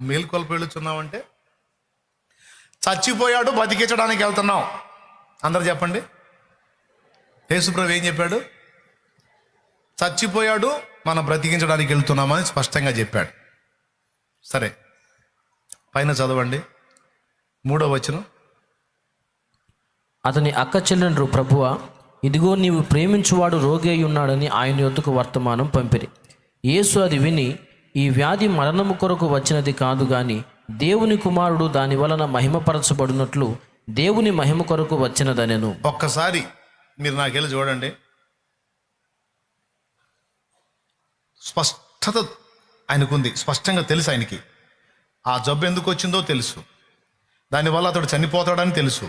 మేల్కొల్పి చచ్చిపోయాడు బతికించడానికి వెళ్తున్నాం అందరు చెప్పండి. యేసుప్రభు ఏం చెప్పాడు? చచ్చిపోయాడు మనం బ్రతికించడానికి వెళ్తున్నామని స్పష్టంగా చెప్పాడు. సరే పైన చదవండి. మూడో వచనం. అతని అక్క చెల్లెండ్రు ప్రభువ ఇదిగో నీవు ప్రేమించువాడు రోగి అయి ఉన్నాడని ఆయన యొద్దకు వర్తమానం పంపిరి. యేసు అది విని ఈ వ్యాధి మరణము కొరకు వచ్చినది కాదు గాని దేవుని కుమారుడు దాని వలన మహిమపరచబడినట్లు దేవుని మహిమ కొరకు వచ్చినదనెను. ఒక్కసారి మీరు నాకెళ్ళి చూడండి. స్పష్టత ఆయనకుంది. స్పష్టంగా తెలుసు ఆయనకి. ఆ జబ్బు ఎందుకు వచ్చిందో తెలుసు. దానివల్ల అతడు చనిపోతాడని తెలుసు.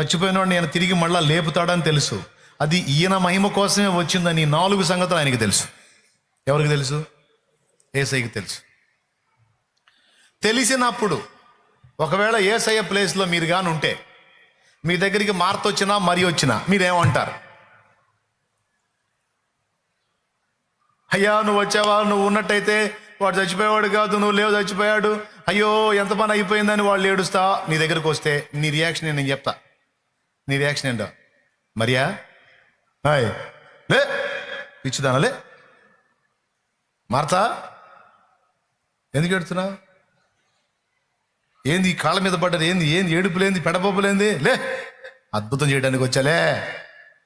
చచ్చిపోయినవాడిని నేను తిరిగి మళ్ళా లేపుతాడని తెలుసు. అది ఈయన మహిమ కోసమే వచ్చిందని నాలుగు సంగతులు ఆయనకి తెలుసు. ఎవరికి తెలుసు? ఏసైకి తెలుసు. తెలిసినప్పుడు ఒకవేళ ఏసయ్య ప్లేస్లో మీరు కానీ ఉంటే మీ దగ్గరికి మార్త వచ్చినా మరి వచ్చినా మీరేమంటారు? అయ్యా నువ్వు వచ్చావా? నువ్వు ఉన్నట్టయితే వాడు చచ్చిపోయేవాడు కాదు నువ్వు లేవు చచ్చిపోయాడు. అయ్యో ఎంత పని అయిపోయిందని వాళ్ళు ఏడుస్తా. నీ దగ్గరకు వస్తే నీ రియాక్షన్ నేను చెప్తా. నీ రియాక్షన్ ఏంటో? మరియా? హాయ్. లే పిచ్చిదానలే మార్తా? ఎందుకు ఎడుతున్నావు ఏంది ఈ కాళ్ళ మీద పడ్డది? ఏంది? ఏంది? ఏడుపులేంది? పెడబొబ్బులేంది? లే! అద్భుతం చేయడానికి వచ్చాలే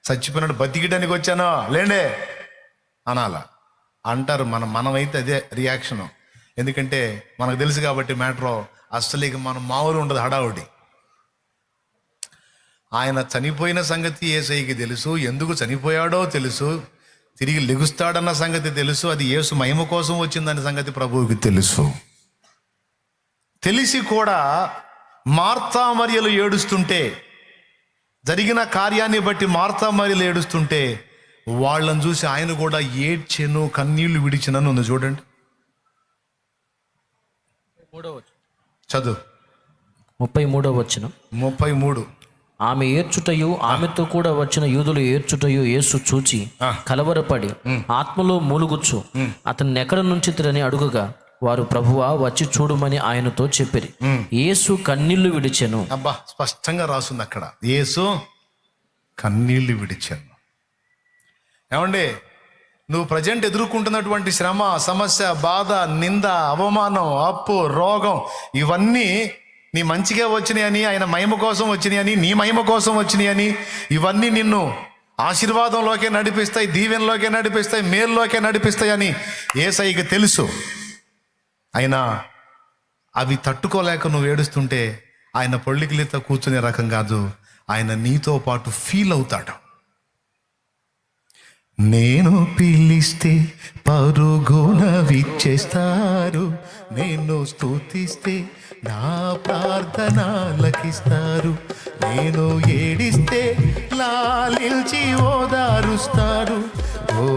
చచ్చిపోయినాడు బతికిడానికి వచ్చాను. లేండే! అనాల. అంటారు మనం మనమైతే అదే రియాక్షను. ఎందుకంటే మనకు తెలుసు కాబట్టి మ్యాటర్ అస్సలు ఇక మనం మామూలు ఉండదు హడావుడి. ఆయన చనిపోయిన సంగతి ఏసైకి తెలుసు ఎందుకు చనిపోయాడో తెలుసు. తిరిగి లెగుస్తాడన్న సంగతి తెలుసు. అది యేసు మహిమ కోసం వచ్చిందన్న సంగతి ప్రభువుకి తెలుసు. తెలిసి కూడా మార్తామర్యలు ఏడుస్తుంటే జరిగిన కార్యాన్ని బట్టి మార్తామర్యలు ఏడుస్తుంటే వాళ్ళని చూసి ఆయన కూడా ఏడ్చెను కన్నీళ్ళు విడిచినని ఉంది చూడండి. చదువు. ముప్పై మూడో వచనం. ముప్పై మూడు. ఆమె ఏడ్చుటయు ఆమెతో కూడా వచ్చిన యూదులు ఏడ్చుటయు యేసు చూచి. కలవరపడి ఆత్మలో మూలుగుచ్చు. అతన్ని ఎక్కడ నుంచి తిరని అడుగుగా వారు ప్రభువా వచ్చి చూడమని ఆయనతో చెప్పిరి. యేసు కన్నీళ్ళు విడిచెను. అబ్బా స్పష్టంగా రాస్తుంది అక్కడ. యేసు కన్నీళ్ళు విడిచాను. ఏమండి నువ్వు ప్రజెంట్ ఎదుర్కొంటున్నటువంటి శ్రమ సమస్య బాధ నింద అవమానం అప్పు రోగం ఇవన్నీ నీ మంచిగా వచ్చినాయని ఆయన మహిమ కోసం వచ్చినాయని నీ మహిమ కోసం వచ్చినాయని ఇవన్నీ నిన్ను ఆశీర్వాదంలోకే నడిపిస్తాయి దీవెనలోకే నడిపిస్తాయి మేల్లోకే నడిపిస్తాయని ఏసైకి తెలుసు. అయినా అవి తట్టుకోలేక నువ్వు ఏడుస్తుంటే ఆయన పొళ్ళికిలితో కూర్చునే రకం కాదు ఆయన నీతో పాటు ఫీల్ అవుతాడు. నేను పిలిస్తే పరుగున విచ్చేస్తారు. నేను స్తుతిస్తే నా ప్రార్థన లకిస్తారు. నేను ఏడిస్తే లాలిల్చి ఓదారుస్తారు.